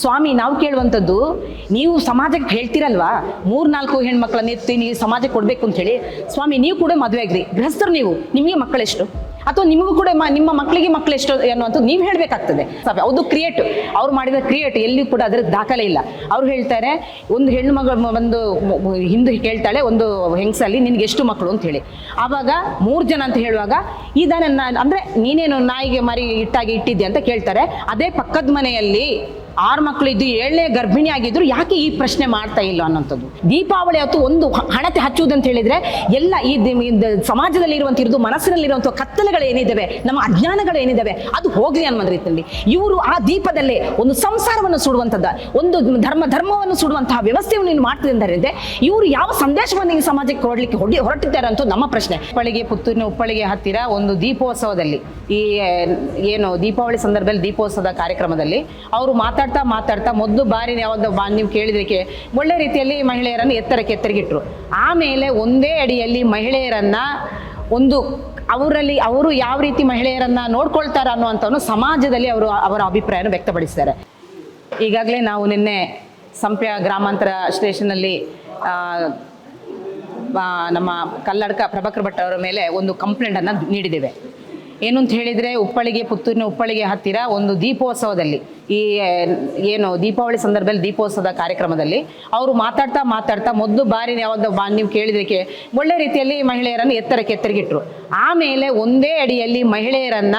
ಸ್ವಾಮಿ, ನಾವು ಕೇಳುವಂಥದ್ದು, ನೀವು ಸಮಾಜಕ್ಕೆ ಹೇಳ್ತೀರಲ್ವಾ? ಮೂರು ಮೂರ್ನಾಲ್ಕು ಹೆಣ್ಮಕ್ಳನ್ನ ಎತ್ತಿ ನೀವು ಸಮಾಜಕ್ಕೆ ಕೊಡಬೇಕು ಅಂತ ಹೇಳಿ. ಸ್ವಾಮಿ, ನೀವು ಕೂಡ ಮದುವೆ ಆಗ್ರಿ. ಗೃಹಸ್ಥರು ನೀವು, ನಿಮಗೆ ಮಕ್ಕಳೆಷ್ಟು? ಅಥವಾ ನಿಮಗೂ ಕೂಡ ನಿಮ್ಮ ಮಕ್ಕಳಿಗೆ ಮಕ್ಕಳೆಷ್ಟು ಅನ್ನುವಂಥದ್ದು ನೀವು ಹೇಳಬೇಕಾಗ್ತದೆ. ಅದು ಕ್ರಿಯೇಟ್ ಅವ್ರು ಮಾಡಿದ ಕ್ರಿಯೇಟ್ ಎಲ್ಲಿ ಕೂಡ ಅದರ ದಾಖಲೆ ಇಲ್ಲ. ಅವ್ರು ಹೇಳ್ತಾರೆ, ಒಂದು ಹೆಣ್ಣು ಮಗ ಒಂದು ಹಿಂದು ಕೇಳ್ತಾಳೆ, ಒಂದು ಹೆಂಗಸಲ್ಲಿ ನಿನಗೆ ಎಷ್ಟು ಮಕ್ಕಳು ಅಂತ ಹೇಳಿ. ಆವಾಗ ಮೂರು ಜನ ಅಂತ ಹೇಳುವಾಗ ಇದನ್ನ ಅಂದರೆ ನೀನೇನು ನಾಯಿಗೆ ಮರಿ ಇಟ್ಟಾಗಿ ಇಟ್ಟಿದ್ದೆ ಅಂತ ಕೇಳ್ತಾರೆ. ಅದೇ ಪಕ್ಕದ ಮನೆಯಲ್ಲಿ ಆರು ಮಕ್ಕಳು ಇದ್ದು ಏಳನೇ ಗರ್ಭಿಣಿ ಆಗಿದ್ರು ಯಾಕೆ ಈ ಪ್ರಶ್ನೆ ಮಾಡ್ತಾ ಇಲ್ಲ ಅನ್ನೋಂಥದ್ದು? ದೀಪಾವಳಿ ಹೊತ್ತು ಒಂದು ಹಣತೆ ಹಚ್ಚುವುದು ಅಂತ ಹೇಳಿದ್ರೆ ಎಲ್ಲ ಈ ಸಮಾಜದಲ್ಲಿ ಇರೋದು ಮನಸ್ಸಿನಲ್ಲಿರುವಂಥ ಕತ್ತಲೆಗಳು ಏನಿದ್ದಾವೆ ನಮ್ಮ ಅಜ್ಞಾನಗಳು ಏನಿದ್ದಾವೆ ಅದು ಹೋಗ್ಲಿ ಅನ್ನೋ ರೀತಿಯಲ್ಲಿ. ಇವರು ಆ ದೀಪದಲ್ಲೇ ಒಂದು ಸಂಸಾರವನ್ನು ಸುಡುವಂಥದ್ದು, ಒಂದು ಧರ್ಮ, ಧರ್ಮವನ್ನು ಸುಡುವಂತಹ ವ್ಯವಸ್ಥೆಯನ್ನು ನೀನು ಮಾಡ್ತಿದ್ದಾರೆ ಇವರು ಯಾವ ಸಂದೇಶವನ್ನು ಈ ಸಮಾಜಕ್ಕೆ ಕೊಡ್ಲಿಕ್ಕೆ ಹೊಡಿ, ಹೊರಟಿದ್ದಾರೆ ಅಂತ ನಮ್ಮ ಪ್ರಶ್ನೆ. ಉಪ್ಪಳಿಗೆ ಪುತ್ತೂರಿನ ಉಪ್ಪಳಿಗೆ ಹತ್ತಿರ ಒಂದು ದೀಪೋತ್ಸವದಲ್ಲಿ, ಈ, ಏನು ದೀಪಾವಳಿ ಸಂದರ್ಭದಲ್ಲಿ ದೀಪೋತ್ಸವದ ಕಾರ್ಯಕ್ರಮದಲ್ಲಿ, ಅವರು ಮಾತಾಡ್ತಾ ಮಾತಾಡ್ತಾ ಮೊದಲು ಬಾರಿ ಯಾವ್ದು ಬಾ ನೀವು ಕೇಳಿದಕ್ಕೆ ಒಳ್ಳೆ ರೀತಿಯಲ್ಲಿ ಮಹಿಳೆಯರನ್ನು ಎತ್ತರಕ್ಕೆ ಎತ್ತರಗಿಟ್ರು. ಆಮೇಲೆ ಒಂದೇ ಅಡಿಯಲ್ಲಿ ಮಹಿಳೆಯರನ್ನ ಒಂದು ಅವರಲ್ಲಿ ಅವರು ಯಾವ ರೀತಿ ಮಹಿಳೆಯರನ್ನ ನೋಡ್ಕೊಳ್ತಾರ ಅನ್ನುವಂಥವನ್ನು ಸಮಾಜದಲ್ಲಿ ಅವರು ಅವರ ಅಭಿಪ್ರಾಯನ ವ್ಯಕ್ತಪಡಿಸ್ತಾರೆ. ಈಗಾಗಲೇ ನಾವು ನಿನ್ನೆ ಸಂಪ್ಯ ಗ್ರಾಮಾಂತರ ಸ್ಟೇಷನಲ್ಲಿ ನಮ್ಮ ಕಲ್ಲಡ್ಕ ಪ್ರಭಾಕರ್ ಭಟ್ ಅವರ ಮೇಲೆ ಒಂದು ಕಂಪ್ಲೇಂಟನ್ನು ನೀಡಿದ್ದೇವೆ. ಏನು ಅಂತ ಹೇಳಿದರೆ ಉಪ್ಪಳಿಗೆ, ಪುತ್ತೂರಿನ ಉಪ್ಪಳಿಗೆ ಹತ್ತಿರ ಒಂದು ದೀಪೋತ್ಸವದಲ್ಲಿ ಈ ಏನು ದೀಪಾವಳಿ ಸಂದರ್ಭದಲ್ಲಿ ದೀಪೋತ್ಸವದ ಕಾರ್ಯಕ್ರಮದಲ್ಲಿ ಅವರು ಮಾತಾಡ್ತಾ ಮಾತಾಡ್ತಾ ಮೊದಲು ಬಾರಿ ಯಾವಾಗ ಬಾ, ನೀವು ಕೇಳಿದಕ್ಕೆ ಒಳ್ಳೆ ರೀತಿಯಲ್ಲಿ ಮಹಿಳೆಯರನ್ನು ಎತ್ತರಕ್ಕೆ ಎತ್ತರಿಗಿಟ್ರು ಆಮೇಲೆ ಒಂದೇ ಅಡಿಯಲ್ಲಿ ಮಹಿಳೆಯರನ್ನ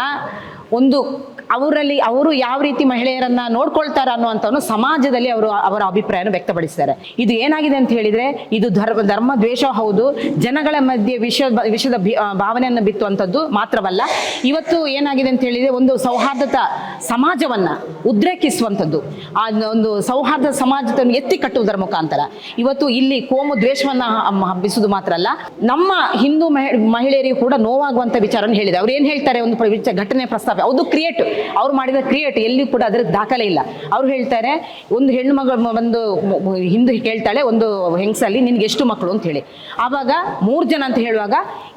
ಒಂದು ಅವರಲ್ಲಿ ಅವರು ಯಾವ ರೀತಿ ಮಹಿಳೆಯರನ್ನ ನೋಡ್ಕೊಳ್ತಾರ ಅನ್ನುವಂಥವ್ನು ಸಮಾಜದಲ್ಲಿ ಅವರು ಅವರ ಅಭಿಪ್ರಾಯನ ವ್ಯಕ್ತಪಡಿಸಿದ್ದಾರೆ ಇದು ಏನಾಗಿದೆ ಅಂತ ಹೇಳಿದ್ರೆ, ಇದು ಧರ್ಮ ಧರ್ಮ ದ್ವೇಷ ಹೌದು. ಜನಗಳ ಮಧ್ಯೆ ವಿಷ, ವಿಷದ ಭಾವನೆಯನ್ನು ಬಿತ್ತುವಂಥದ್ದು ಮಾತ್ರವಲ್ಲ, ಇವತ್ತು ಏನಾಗಿದೆ ಅಂತ ಹೇಳಿದ್ರೆ ಒಂದು ಸೌಹಾರ್ದತ ಸಮಾಜವನ್ನ ಉದ್ರೇಕಿಸುವಂಥದ್ದು. ಆ, ಒಂದು ಸೌಹಾರ್ದ ಸಮಾಜವನ್ನು ಎತ್ತಿ ಕಟ್ಟುವುದರ ಮುಖಾಂತರ. ಇವತ್ತು ಇಲ್ಲಿ ಕೋಮು ದ್ವೇಷವನ್ನ ಹಬ್ಬಿಸುವುದು ಮಾತ್ರ ಅಲ್ಲ, ನಮ್ಮ ಹಿಂದೂ ಮಹಿ- ಮಹಿಳೆಯರಿಗೂ ಕೂಡ ನೋವಾಗುವಂತ ವಿಚಾರವನ್ನು ಹೇಳಿದೆ. ಅವ್ರು ಏನ್ ಹೇಳ್ತಾರೆ? ಒಂದು ಘಟನೆ ಪ್ರಸ್ತಾಪ ಅದು ಕ್ರಿಯೇಟ್ ಅವ್ರು ಮಾಡಿದ ಕ್ರಿಯೇಟ್ ಎಲ್ಲಿ ಕೂಡ ಅದರ ದಾಖಲೆ ಇಲ್ಲ. ಅವ್ರು ಹೇಳ್ತಾರೆ, ಒಂದು ಹೆಣ್ಣು ಮಗಳು ಒಂದು ಹಿಂದೆ ಕೇಳ್ತಾಳೆ ಒಂದು ಹೆಂಗಸಲ್ಲಿ ನಿನ್ಗೆ ಎಷ್ಟು ಮಕ್ಕಳು ಅಂತ ಹೇಳಿ. ಆವಾಗ ಮೂರು ಜನ ಅಂತ ಹೇಳುವಾಗ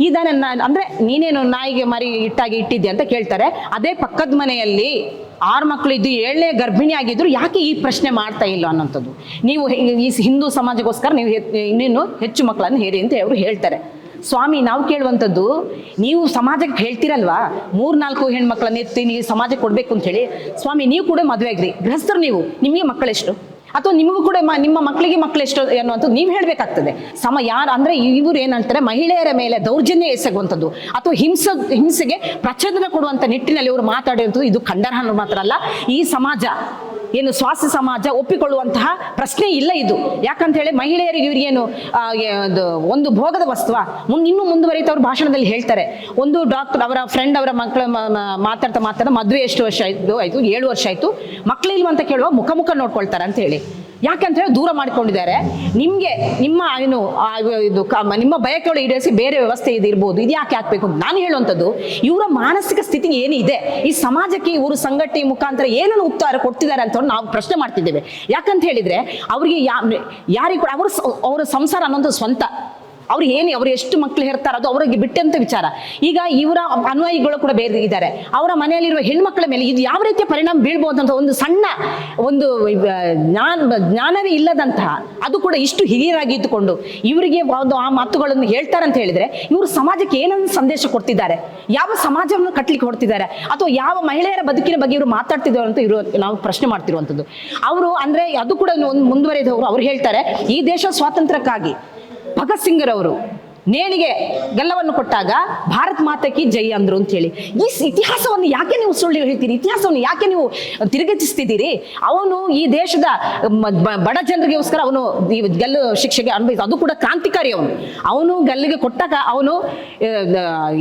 ಇದನ್ನ ಅಂದ್ರೆ ನೀನೇನು ನಾಯಿಗೆ ಮರಿ ಇಟ್ಟಾಗಿ ಇಟ್ಟಿದ್ದೆ ಅಂತ ಕೇಳ್ತಾರೆ. ಅದೇ ಪಕ್ಕದ ಮನೆಯಲ್ಲಿ ಆರು ಮಕ್ಕಳು ಇದ್ದು ಏಳನೇ ಗರ್ಭಿಣಿ ಆಗಿದ್ರು ಯಾಕೆ ಈ ಪ್ರಶ್ನೆ ಮಾಡ್ತಾ ಇಲ್ಲ ಅನ್ನೋಂಥದ್ದು. ನೀವು ಈ ಹಿಂದೂ ಸಮಾಜಕ್ಕೋಸ್ಕರ ನೀವು ಇನ್ನೇನು ಹೆಚ್ಚು ಮಕ್ಕಳನ್ನು ಹೇರಿ ಅಂತ ಅವರು ಹೇಳ್ತಾರೆ. ಸ್ವಾಮಿ, ನಾವು ಕೇಳುವಂಥದ್ದು, ನೀವು ಸಮಾಜಕ್ಕೆ ಹೇಳ್ತೀರಲ್ವಾ? ಮೂರ್ನಾಲ್ಕು ಹೆಣ್ಮಕ್ಳನ್ನ ಎತ್ತಿ ನೀವು ಸಮಾಜಕ್ಕೆ ಕೊಡಬೇಕು ಅಂತ ಹೇಳಿ. ಸ್ವಾಮಿ, ನೀವು ಕೂಡ ಮದುವೆ ಆಗ್ರಿ. ಗೃಹಸ್ಥರು ನೀವು, ನಿಮಗೆ ಮಕ್ಕಳೆಷ್ಟು ಅಥವಾ ನಿಮಗೂ ಕೂಡ ಮ- ನಿಮ್ಮ ಮಕ್ಕಳಿಗೆ ಮಕ್ಕಳೆಷ್ಟು ಅನ್ನುವಂಥದ್ದು ನೀವು ಹೇಳಬೇಕಾಗ್ತದೆ. ಸಮ, ಯಾರು ಅಂದರೆ ಇವರು ಏನಂತಾರೆ ಮಹಿಳೆಯರ ಮೇಲೆ ದೌರ್ಜನ್ಯ ಎಸಗುವಂಥದ್ದು. ಅಥವಾ ಹಿಂಸ, ಹಿಂಸೆಗೆ ಪ್ರಚೋದನೆ ಕೊಡುವಂಥ ನಿಟ್ಟಿನಲ್ಲಿ ಇವರು ಮಾತಾಡಿರುವಂಥದ್ದು ಇದು ಖಂಡನ ಮಾತ್ರ ಅಲ್ಲ. ಈ ಸಮಾಜ ಏನು ಸ್ವಾಸ್ಥ್ಯ ಸಮಾಜ ಒಪ್ಪಿಕೊಳ್ಳುವಂತಹ ಪ್ರಶ್ನೆ ಇಲ್ಲ ಇದು. ಯಾಕಂತ ಹೇಳಿ ಮಹಿಳೆಯರಿಗೆ ಇವರಿಗೇನು ಒಂದು ಭೋಗದ ವಸ್ತುವ ಮುನ್, ಇನ್ನೂ ಮುಂದುವರಿತಾ ಅವ್ರ ಭಾಷಣದಲ್ಲಿ ಹೇಳ್ತಾರೆ. ಒಂದು ಡಾಕ್ಟರ್ ಅವರ ಫ್ರೆಂಡ್ ಅವರ ಮಕ್ಕಳ ಮಾತಾಡ್ತಾ ಮಾತಾಡ್ತಾ ಮದುವೆ ಎಷ್ಟು ವರ್ಷ ಆಯ್ತು? ಆಯ್ತು, ಏಳು ವರ್ಷ ಆಯ್ತು. ಮಕ್ಕಳಿಲ್ವ ಅಂತ ಕೇಳುವ ಮುಖ ಮುಖ ನೋಡ್ಕೊಳ್ತಾರೆ ಅಂತ ಹೇಳಿ ಯಾಕಂತ ಹೇಳಿ ದೂರ ಮಾಡಿಕೊಂಡಿದ್ದಾರೆ. ನಿಮಗೆ ನಿಮ್ಮ, ಏನು ಇದು ನಿಮ್ಮ ಬಯಕೆಗಳು ಈಡೇರಿಸಿ ಬೇರೆ ವ್ಯವಸ್ಥೆ ಇದು ಇರ್ಬೋದು, ಇದು ಯಾಕೆ ಹಾಕ್ಬೇಕು ನಾನು ಹೇಳುವಂಥದ್ದು, ಇವರ ಮಾನಸಿಕ ಸ್ಥಿತಿ ಏನಿದೆ ಈ ಸಮಾಜಕ್ಕೆ ಇವರು ಸಂಘಟನೆ ಮುಖಾಂತರ ಏನನ್ನು ಉತ್ತರ ಕೊಡ್ತಿದ್ದಾರೆ ಅಂತ ನಾವು ಪ್ರಶ್ನೆ ಮಾಡ್ತಿದ್ದೇವೆ. ಯಾಕಂತ ಹೇಳಿದ್ರೆ, ಅವರಿಗೆ ಯಾ, ಯಾರಿಗೂ ಕೂಡ, ಅವರು ಅವರ ಸಂಸಾರ ಅನ್ನೋದು ಸ್ವಂತ. ಅವ್ರು ಏನು ಅವ್ರು ಎಷ್ಟು ಮಕ್ಕಳು ಹೇಳ್ತಾರೋ ಅದು ಅವರಿಗೆ ಬಿಟ್ಟಂತ ವಿಚಾರ. ಈಗ ಇವರ ಅನ್ವಯಿಗಳು ಕೂಡ ಬೇರೆ ಇದ್ದಾರೆ. ಅವರ ಮನೆಯಲ್ಲಿರುವ ಹೆಣ್ಮಕ್ಳ ಮೇಲೆ ಇದು ಯಾವ ರೀತಿಯ ಪರಿಣಾಮ ಬೀಳ್ಬೋದು ಅಂತ ಒಂದು ಸಣ್ಣ ಒಂದು ಜ್ಞಾನ, ಜ್ಞಾನವೇ ಇಲ್ಲದಂತಹ, ಅದು ಕೂಡ ಇಷ್ಟು ಹಿರಿಯರಾಗಿ ಇದ್ದುಕೊಂಡು ಇವರಿಗೆ ಒಂದು ಆ ಮಾತುಗಳನ್ನು ಹೇಳ್ತಾರೆ ಅಂತ ಹೇಳಿದ್ರೆ ಇವರು ಸಮಾಜಕ್ಕೆ ಏನನ್ನು ಸಂದೇಶ ಕೊಡ್ತಿದ್ದಾರೆ? ಯಾವ ಸಮಾಜವನ್ನು ಕಟ್ಟಲಿಕ್ಕೆ ಹೊಡ್ತಿದ್ದಾರೆ ಅಥವಾ ಯಾವ ಮಹಿಳೆಯರ ಬದುಕಿನ ಬಗ್ಗೆ ಇವರು ಮಾತಾಡ್ತಿದ್ದಾರೆ ಅಂತ ಇವರು ನಾವು ಪ್ರಶ್ನೆ ಮಾಡ್ತಿರುವಂಥದ್ದು ಅವರು ಅಂದ್ರೆ ಅದು ಕೂಡ ಒಂದು ಮುಂದುವರೆದವರು ಅವ್ರು ಹೇಳ್ತಾರೆ, ಈ ದೇಶ ಸ್ವಾತಂತ್ರ್ಯಕ್ಕಾಗಿ ಭಗತ್ ಸಿಂಗ್ರವರು. ನೇಣಿಗೆ ಗೆಲ್ಲವನ್ನು ಕೊಟ್ಟಾಗ ಭಾರತ್ ಮಾತಕ್ಕೆ ಜೈ ಅಂದ್ರು ಅಂತ ಹೇಳಿ ಈ ಇತಿಹಾಸವನ್ನು ಯಾಕೆ ನೀವು ಸುಳ್ಳು ಹೇಳ್ತೀರಿ? ಇತಿಹಾಸವನ್ನು ಯಾಕೆ ನೀವು ತಿರುಗಿಸ್ತಿದ್ದೀರಿ? ಅವನು ಈ ದೇಶದ ಬಡ ಜನರಿಗೋಸ್ಕರ ಅವನು ಈ ಗೆಲ್ಲು ಶಿಕ್ಷೆಗೆ ಅನುಭವಿಸ ಅದು ಕೂಡ ಕ್ರಾಂತಿಕಾರಿ ಅವನು. ಅವನು ಗಲ್ಲಿಗೆ ಕೊಟ್ಟಾಗ ಅವನು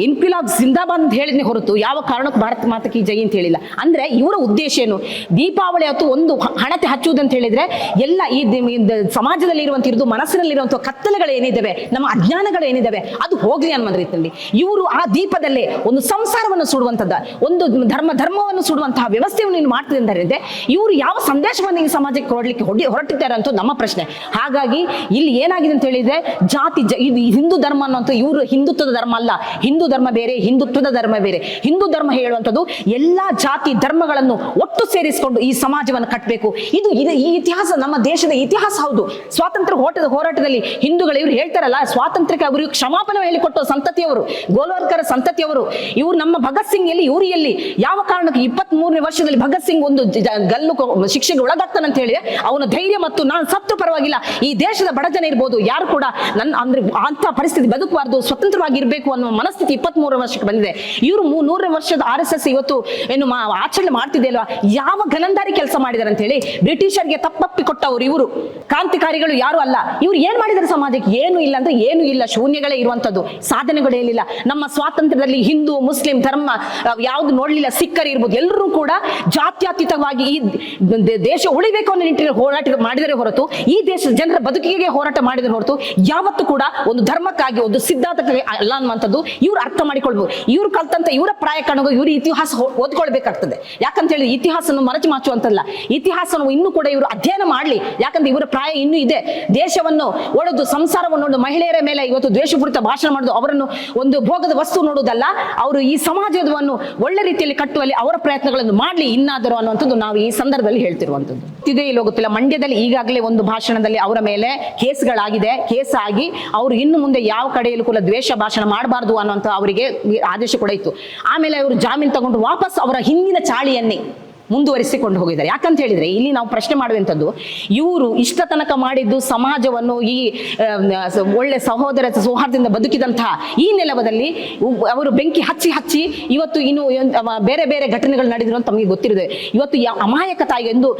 ಇನ್ಕಿಲಾಬ್ ಜಿಂದಾಬಾದ್ ಅಂತ ಹೇಳಿದ್ನೆ ಹೊರತು ಯಾವ ಕಾರಣಕ್ಕೂ ಭಾರತ ಮಾತಕ್ಕೆ ಜೈ ಅಂತ ಹೇಳಿಲ್ಲ. ಅಂದ್ರೆ ಇವರ ಉದ್ದೇಶ ಏನು? ದೀಪಾವಳಿ ಅಥವಾ ಒಂದು ಹಣತೆ ಹಚ್ಚುವುದು ಅಂತ ಹೇಳಿದ್ರೆ ಎಲ್ಲ ಈ ಸಮಾಜದಲ್ಲಿ ಇರುವಂತ ಮನಸ್ಸಿನಲ್ಲಿರುವಂತಹ ಕತ್ತಲೆಗಳು ಏನಿದ್ದಾವೆ ನಮ್ಮ ಅಜ್ಞಾನಗಳು ಏನಿದಾವೆ? ಅದು ಹೋಗ್ಲಿ ಅನ್ನೋ ರೀತಿಯಲ್ಲಿ ಇವರು ಆ ದೀಪದಲ್ಲೇ ಒಂದು ಸಂಸಾರವನ್ನು ಸುಡುವಂತದ್ದ ಒಂದು ಧರ್ಮ, ಧರ್ಮವನ್ನು ಸುಡುವಂತಹ ವ್ಯವಸ್ಥೆಯನ್ನು ನೀನು ಮಾಡ್ತಿದ್ದಾರೆ ಇವರು ಯಾವ ಸಂದೇಶವನ್ನು ಈ ಸಮಾಜಕ್ಕೆ ಕೊಡ್ಲಿಕ್ಕೆ ಹೊಡಿ, ಹೊರಟಿದ್ದಾರೆ ಅಂತ ನಮ್ಮ ಪ್ರಶ್ನೆ. ಹಾಗಾಗಿ ಇಲ್ಲಿ ಏನಾಗಿದೆ ಅಂತ ಹೇಳಿದ್ರೆ, ಜಾತಿ ಹಿಂದೂ ಧರ್ಮ ಅನ್ನುವಂಥ ಇವರು ಹಿಂದುತ್ವದ ಧರ್ಮ ಅಲ್ಲ. ಹಿಂದೂ ಧರ್ಮ ಬೇರೆ, ಹಿಂದುತ್ವದ ಧರ್ಮ ಬೇರೆ. ಹಿಂದೂ ಧರ್ಮ ಹೇಳುವಂಥದ್ದು ಎಲ್ಲಾ ಜಾತಿ ಧರ್ಮಗಳನ್ನು ಒಟ್ಟು ಸೇರಿಸಿಕೊಂಡು ಈ ಸಮಾಜವನ್ನು ಕಟ್ಟಬೇಕು ಇದು ಈ ಇತಿಹಾಸ, ನಮ್ಮ ದೇಶದ ಇತಿಹಾಸ ಹೌದು. ಸ್ವಾತಂತ್ರ್ಯ ಹೋಟದ ಹೋರಾಟದಲ್ಲಿ ಹಿಂದೂಗಳು ಇವರು ಹೇಳ್ತಾರಲ್ಲ, ಸ್ವಾತಂತ್ರ್ಯಕ್ಕೆ ಅವರಿಗೆ ಕ್ಷಮಾಪಣೆ ಹೇಳಿಕೊಟ್ಟ ಸಂತತಿಯವರು ಗೋಲ್ವರ್ಕರ ಸಂತತಿಯವರು, ಇವರು ನಮ್ಮ ಭಗತ್ ಸಿಂಗ್ ಎಲ್ಲಿ, ಇವರು ಎಲ್ಲಿ, ಯಾವ ಕಾರಣಕ್ಕೆ ಇಪ್ಪತ್ತ್ ಮೂರನೇ ವರ್ಷದಲ್ಲಿ ಭಗತ್ ಸಿಂಗ್ ಒಂದು ಗಲ್ಲು ಶಿಕ್ಷೆಗೆ ಒಳಗಾಗ್ತಾನಂತ ಹೇಳಿ ಅವನ ಧೈರ್ಯ ಮತ್ತು ನಾನು ಸತ್ತು ಪರವಾಗಿಲ್ಲ. ಈ ದೇಶದ ಬಡಜನ ಇರ್ಬೋದು, ಯಾರು ಕೂಡ ನನ್ನ, ಅಂದ್ರೆ ಅಂತ ಪರಿಸ್ಥಿತಿ ಬದುಕಬಾರ್ದು ಸ್ವತಂತ್ರವಾಗಿ ಇರಬೇಕು ಅನ್ನೋ ಮನಸ್ಥಿತಿ ಇಪ್ಪತ್ತ್ ಮೂರನೇ ವರ್ಷಕ್ಕೆ ಬಂದಿದೆ. ಇವರು ನೂರನೇ ವರ್ಷದ ಆರ್ ಎಸ್ ಎಸ್ ಇವತ್ತು ಏನು ಆಚರಣೆ ಮಾಡ್ತಿದೆ ಅಲ್ವಾ? ಯಾವ ಗಲಂದಾರಿ ಕೆಲಸ ಮಾಡಿದಾರೆ ಅಂತ ಹೇಳಿ ಬ್ರಿಟಿಷರಿಗೆ ತಪ್ಪಪ್ಪಿ ಕೊಟ್ಟವರು ಇವರು. ಕ್ರಾಂತಿಕಾರಿಗಳು ಯಾರು ಅಲ್ಲ. ಇವ್ರು ಏನ್ ಮಾಡಿದಾರೆ ಸಮಾಜಕ್ಕೆ? ಏನು ಇಲ್ಲ ಅಂದ್ರೆ ಏನು ಇಲ್ಲ ಶೂನ್ಯಗಳೇ ಇರುವಂತದ್ದು ಸಾಧನೆಗಳು ನಮ್ಮ ಸ್ವಾತಂತ್ರ್ಯದಲ್ಲಿ ಹಿಂದೂ, ಮುಸ್ಲಿಂ ಧರ್ಮ ಯಾವ್ದು ನೋಡ್ಲಿಲ್ಲ, ಸಿಕ್ಕರ್ ಇರ್ಬೋದು. ಎಲ್ಲರೂ ಕೂಡ ಜಾತ್ಯತೀತವಾಗಿ ಈ ದೇಶ ಉಳಿಬೇಕು ಅನ್ನೋ ನಿಟ್ಟಿನಲ್ಲಿ ಹೋರಾಟ ಮಾಡಿದರೆ ಹೊರತು, ಈ ದೇಶದ ಜನರ ಬದುಕಿಗೆ ಹೋರಾಟ ಮಾಡಿದರೆ ಹೊರತು, ಯಾವತ್ತೂ ಕೂಡ ಒಂದು ಧರ್ಮಕ್ಕಾಗಿ, ಒಂದು ಸಿದ್ಧಾಂತಕ್ಕಾಗಿ ಅಲ್ಲ ಅನ್ನುವಂಥದ್ದು ಇವ್ರು ಅರ್ಥ ಮಾಡಿಕೊಳ್ಬಹುದು ಇವ್ರು ಕಲ್ತಂತ ಇವರ ಪ್ರಾಯ ಕಾಣೋದು ಇವ್ರ ಇತಿಹಾಸ ಓದ್ಕೊಳ್ಬೇಕಾಗ್ತದೆ. ಯಾಕಂತ ಹೇಳಿ ಇತಿಹಾಸವನ್ನು ಮರಚಿ ಮಾಚುವಂತಲ್ಲ ಇತಿಹಾಸವನ್ನು ಇನ್ನೂ ಕೂಡ ಇವರು ಅಧ್ಯಯನ ಮಾಡಲಿ. ಯಾಕಂದ್ರೆ ಇವರ ಪ್ರಾಯ ಇನ್ನೂ ಇದೆ. ದೇಶವನ್ನು ಒಡೆದು, ಸಂಸಾರವನ್ನು ಮಹಿಳೆಯರ ಮೇಲೆ ಇವತ್ತು ದ್ವೇಷಪೂರಿತ ಭಾಷಣ ಮಾಡೋದು, ಅವರನ್ನು ಒಂದು ಭೋಗದ ವಸ್ತು ನೋಡುವುದಲ್ಲ, ಅವರು ಈ ಸಮಾಜವನ್ನು ಒಳ್ಳೆ ರೀತಿಯಲ್ಲಿ ಕಟ್ಟುವಲ್ಲಿ ಅವರ ಪ್ರಯತ್ನಗಳನ್ನು ಮಾಡಲಿ, ಇನ್ನಾದರೂ ಅನ್ನುವಂಥದ್ದು ನಾವು ಈ ಸಂದರ್ಭದಲ್ಲಿ ಹೇಳ್ತಿರುವಂಥದ್ದು. ಇದೇ ಇಲ್ಲಿ ಗೊತ್ತಿಲ್ಲ ಮಂಡ್ಯದಲ್ಲಿ ಈಗಾಗಲೇ ಒಂದು ಭಾಷಣದಲ್ಲಿ ಅವರ ಮೇಲೆ ಕೇಸ್ಗಳಾಗಿದೆ ಕೇಸ್ ಆಗಿ ಅವರು ಇನ್ನು ಮುಂದೆ ಯಾವ ಕಡೆಯಲ್ಲೂ ಕೂಡ ದ್ವೇಷ ಭಾಷಣ ಮಾಡಬಾರ್ದು ಅನ್ನುವಂಥ ಅವರಿಗೆ ಆದೇಶ ಕೂಡ ಇತ್ತು. ಆಮೇಲೆ ಅವರು ಜಾಮೀನು ತಗೊಂಡು ವಾಪಸ್ ಅವರ ಹಿಂದಿನ ಚಾಳಿಯನ್ನೇ ಮುಂದುವರಿಸಿಕೊಂಡು ಹೋಗಿದ್ದಾರೆ. ಯಾಕಂತ ಹೇಳಿದ್ರೆ, ಇಲ್ಲಿ ನಾವು ಪ್ರಶ್ನೆ ಮಾಡುವಂಥದ್ದು, ಇವರು ಇಷ್ಟ ತನಕ ಮಾಡಿದ್ದು ಸಮಾಜವನ್ನು ಈ ಒಳ್ಳೆ ಸಹೋದರ ಸೌಹಾರ್ದಿಂದ ಬದುಕಿದಂತಹ ಈ ನೆಲವದಲ್ಲಿ ಅವರು ಬೆಂಕಿ ಹಚ್ಚಿ ಹಚ್ಚಿ ಇವತ್ತು ಇನ್ನು ಬೇರೆ ಬೇರೆ ಘಟನೆಗಳು ನಡೆದಿರೋ ಅಂತ ತಮಗೆ ಗೊತ್ತಿರುತ್ತೆ ಇವತ್ತು ಅಮಾಯಕ ತಾಯಿ ಎಂದು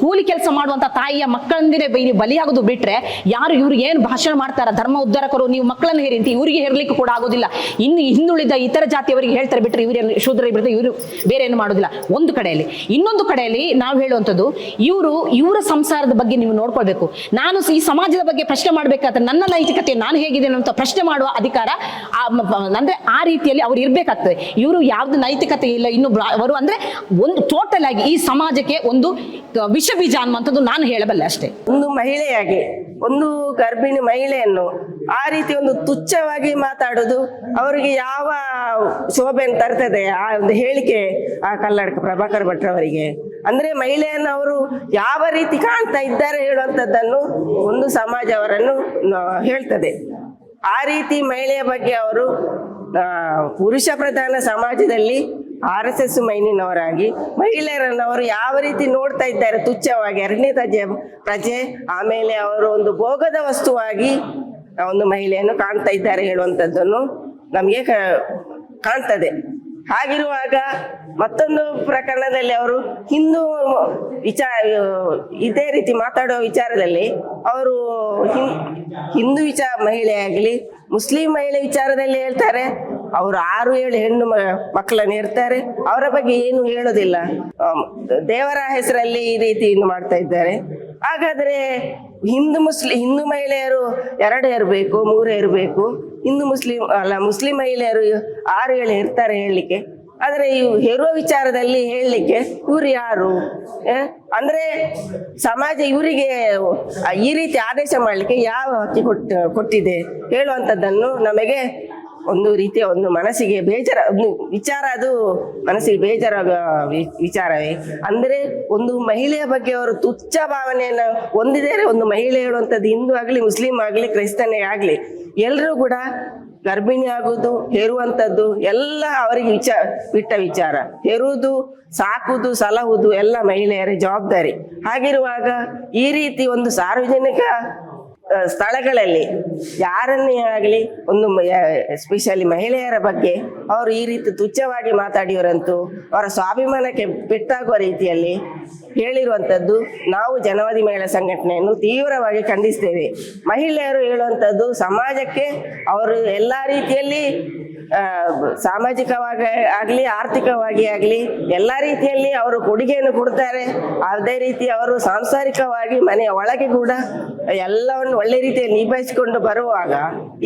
ಕೂಲಿ ಕೆಲಸ ಮಾಡುವಂತ ತಾಯಿಯ ಮಕ್ಕಳಂದಿರೇ ಬೈ- ಬಲಿಯಾಗೋದು ಬಿಟ್ರೆ ಯಾರು ಇವ್ರಿಗೆ ಏನು ಭಾಷಣ ಮಾಡ್ತಾರ, ಧರ್ಮ ಉದ್ಧಾರಕರು, ನೀವು ಮಕ್ಕಳನ್ನು ಹೇರಿ ಅಂತ ಇವರಿಗೆ ಹೇರ್ಲಿಕ್ಕೆ ಕೂಡ ಆಗೋದಿಲ್ಲ. ಇನ್ನು ಹಿಂದುಳಿದ ಇತರ ಜಾತಿಯವರಿಗೆ ಹೇಳ್ತಾರೆ ಬಿಟ್ರೆ ಇವರು ಶೂದ್ರ ಇವರು ಬೇರೆ ಏನು ಮಾಡೋದಿಲ್ಲ. ಒಂದು ಕಡೆಯಲ್ಲಿ ಇನ್ನೊಂದು ಕಡೆಯಲ್ಲಿ ನಾವು ಹೇಳುವಂಥದ್ದು, ಇವರು ಇವರ ಸಂಸಾರದ ಬಗ್ಗೆ ನೀವು ನೋಡ್ಕೊಳ್ಬೇಕು. ನಾನು ಈ ಸಮಾಜದ ಬಗ್ಗೆ ಪ್ರಶ್ನೆ ಮಾಡಬೇಕಾದ್ರೆ ನನ್ನ ನೈತಿಕತೆ ನಾನು ಹೇಗಿದ್ದೇನೆ ಅಂತ ಪ್ರಶ್ನೆ ಮಾಡುವ ಅಧಿಕಾರ ಅಂದ್ರೆ ಆ ರೀತಿಯಲ್ಲಿ ಅವ್ರು ಇರಬೇಕಾಗ್ತದೆ. ಇವರು ಯಾವ್ದು ನೈತಿಕತೆ ಇಲ್ಲ, ಇನ್ನು ಅವರು ಅಂದ್ರೆ ಒಂದು ಟೋಟಲ್ ಆಗಿ ಈ ಸಮಾಜಕ್ಕೆ ಒಂದು ವಿಷ ಬೀಜ ಅನ್ನುವಂಥದ್ದು ನಾನು ಹೇಳಬಲ್ಲೆ ಅಷ್ಟೇ. ಒಂದು ಮಹಿಳೆಯಾಗಿ ಒಂದು ಗರ್ಭಿಣಿ ಮಹಿಳೆಯನ್ನು ಆ ರೀತಿ ಒಂದು ತುಚ್ಛವಾಗಿ ಮಾತಾಡೋದು ಅವರಿಗೆ ಯಾವ ಶೋಭೆಯನ್ನು ತರ್ತದೆ? ಆ ಒಂದು ಹೇಳಿಕೆ ಆ ಕಲ್ಲಡಕ ಪ್ರಭಾಕರ್ ಭಟ್ರವರಿಗೆ ಅಂದ್ರೆ ಮಹಿಳೆಯನ್ನು ಅವರು ಯಾವ ರೀತಿ ಕಾಣ್ತಾ ಇದ್ದಾರೆ ಹೇಳುವಂಥದ್ದನ್ನು ಒಂದು ಸಮಾಜ ಅವರನ್ನು ಹೇಳ್ತದೆ. ಆ ರೀತಿ ಮಹಿಳೆಯ ಬಗ್ಗೆ ಅವರು ಪುರುಷ ಪ್ರಧಾನ ಸಮಾಜದಲ್ಲಿ ಆರ್ ಎಸ್ ಎಸ್ ಮೈನಿನವರಾಗಿ ಮಹಿಳೆಯರನ್ನು ಅವರು ಯಾವ ರೀತಿ ನೋಡ್ತಾ ಇದ್ದಾರೆ? ತುಚ್ಛವಾಗಿ ಎರಡನೇ ಪ್ರಜೆ ಪ್ರಜೆ, ಆಮೇಲೆ ಅವರು ಒಂದು ಭೋಗದ ವಸ್ತುವಾಗಿ ಒಂದು ಮಹಿಳೆಯನ್ನು ಕಾಣ್ತಾ ಇದ್ದಾರೆ ಹೇಳುವಂಥದ್ದನ್ನು ನಮಗೆ ಕಾಣ್ತದೆ. ಹಾಗಿರುವಾಗ ಮತ್ತೊಂದು ಪ್ರಕರಣದಲ್ಲಿ ಅವರು ಹಿಂದೂ ವಿಚಾರ, ಇದೇ ರೀತಿ ಮಾತಾಡುವ ವಿಚಾರದಲ್ಲಿ ಅವರು ಹಿಂದೂ ವಿಚಾರ ಮಹಿಳೆಯಾಗಲಿ, ಮುಸ್ಲಿಂ ಮಹಿಳೆ ವಿಚಾರದಲ್ಲಿ ಹೇಳ್ತಾರೆ ಅವರು ಆರು ಏಳು ಹೆಣ್ಣು ಮಕ್ಕಳನ್ನು ಇರ್ತಾರೆ ಅವರ ಬಗ್ಗೆ ಏನು ಹೇಳೋದಿಲ್ಲ. ದೇವರ ಹೆಸರಲ್ಲಿ ಈ ರೀತಿ ಮಾಡ್ತಾ ಇದ್ದಾರೆ. ಹಾಗಾದ್ರೆ ಹಿಂದೂ ಮುಸ್ಲಿಂ, ಹಿಂದೂ ಮಹಿಳೆಯರು ಎರಡೇ ಇರಬೇಕು ಮೂರೇ ಇರಬೇಕು ಹಿಂದೂ ಮುಸ್ಲಿಂ, ಅಲ್ಲ, ಮುಸ್ಲಿಂ ಮಹಿಳೆಯರು ಆರು, ಏಳು ಇರ್ತಾರೆ ಹೇಳಲಿಕ್ಕೆ. ಆದರೆ ಇವು ಹೆರುವ ವಿಚಾರದಲ್ಲಿ ಹೇಳಲಿಕ್ಕೆ ಇವ್ರು ಯಾರು? ಅಂದ್ರೆ ಸಮಾಜ ಇವರಿಗೆ ಈ ರೀತಿ ಆದೇಶ ಮಾಡಲಿಕ್ಕೆ ಯಾವ ಹಕ್ಕಿ ಕೊಟ್ಟು, ಕೊಟ್ಟಿದೆ? ಹೇಳುವಂಥದ್ದನ್ನು ನಮಗೆ ಒಂದು ರೀತಿಯ ಒಂದು ಮನಸ್ಸಿಗೆ ಬೇಜಾರ ವಿಚಾರ ಅದು ಮನಸ್ಸಿಗೆ ಬೇಜಾರ ವಿಚಾರವೇ. ಅಂದ್ರೆ ಒಂದು ಮಹಿಳೆಯ ಬಗ್ಗೆ ಅವರು ತುಚ್ಛ ಭಾವನೆಯನ್ನು ಹೊಂದಿದರೆ ಒಂದು ಮಹಿಳೆ ಹೇಳುವಂಥದ್ದು ಹಿಂದೂ ಆಗಲಿ, ಮುಸ್ಲಿಂ ಆಗಲಿ, ಕ್ರೈಸ್ತನೇ ಆಗಲಿ ಎಲ್ಲರೂ ಕೂಡ ಗರ್ಭಿಣಿ ಆಗುವುದು, ಹೇರುವಂಥದ್ದು ಎಲ್ಲ ಅವರಿಗೆ ವಿಚಾರ ಬಿಟ್ಟ ವಿಚಾರ. ಹೆರುವುದು, ಸಾಕುವುದು ಸಲಹುದು ಎಲ್ಲ ಮಹಿಳೆಯರ ಜವಾಬ್ದಾರಿ. ಹಾಗಿರುವಾಗ ಈ ರೀತಿ ಒಂದು ಸಾರ್ವಜನಿಕ ಸ್ಥಳಗಳಲ್ಲಿ ಯಾರನ್ನೇ ಆಗಲಿ ಒಂದು ಎಸ್ಪೆಷಲಿ ಮಹಿಳೆಯರ ಬಗ್ಗೆ ಅವರು ಈ ರೀತಿ ತುಚ್ಛವಾಗಿ ಮಾತಾಡಿಯವರಂತೂ ಅವರ ಸ್ವಾಭಿಮಾನಕ್ಕೆ ಪೆಟ್ಟಾಗುವ ರೀತಿಯಲ್ಲಿ ಹೇಳಿರುವಂಥದ್ದು ನಾವು ಜನವಾದಿ ಮಹಿಳಾ ಸಂಘಟನೆಯನ್ನು ತೀವ್ರವಾಗಿ ಖಂಡಿಸ್ತೇವೆ. ಮಹಿಳೆಯರು ಹೇಳುವಂಥದ್ದು ಸಮಾಜಕ್ಕೆ ಅವರು ಎಲ್ಲ ರೀತಿಯಲ್ಲಿ ಸಾಮಾಜಿಕವಾಗಿ ಆಗಲಿ, ಆರ್ಥಿಕವಾಗಿ ಆಗಲಿ, ಎಲ್ಲ ರೀತಿಯಲ್ಲಿ ಅವರು ಕೊಡುಗೆಯನ್ನು ಕೊಡ್ತಾರೆ. ಅದೇ ರೀತಿ ಅವರು ಸಾಂಸಾರಿಕವಾಗಿ ಮನೆಯ ಒಳಗೆ ಕೂಡ ಎಲ್ಲವನ್ನು ಒಳ್ಳೆ ರೀತಿಯಲ್ಲಿ ನಿಭಾಯಿಸಿಕೊಂಡು ಬರುವಾಗ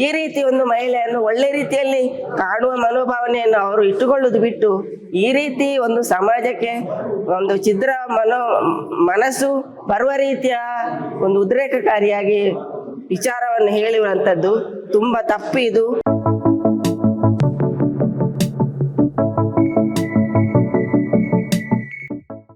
ಈ ರೀತಿ ಒಂದು ಮಹಿಳೆಯನ್ನು ಒಳ್ಳೆ ರೀತಿಯಲ್ಲಿ ಕಾಣುವ ಮನೋಭಾವನೆಯನ್ನು ಅವರು ಇಟ್ಟುಕೊಳ್ಳುವುದು ಬಿಟ್ಟು ಈ ರೀತಿ ಒಂದು ಸಮಾಜಕ್ಕೆ ಒಂದು ಚಿದ್ರ ಮನೋ, ಮನಸ್ಸು ಬರುವ ರೀತಿಯ ಒಂದು ಉದ್ರೇಕಕಾರಿಯಾಗಿ ವಿಚಾರವನ್ನು ಹೇಳುವಂಥದ್ದು ತುಂಬಾ ತಪ್ಪು ಇದು.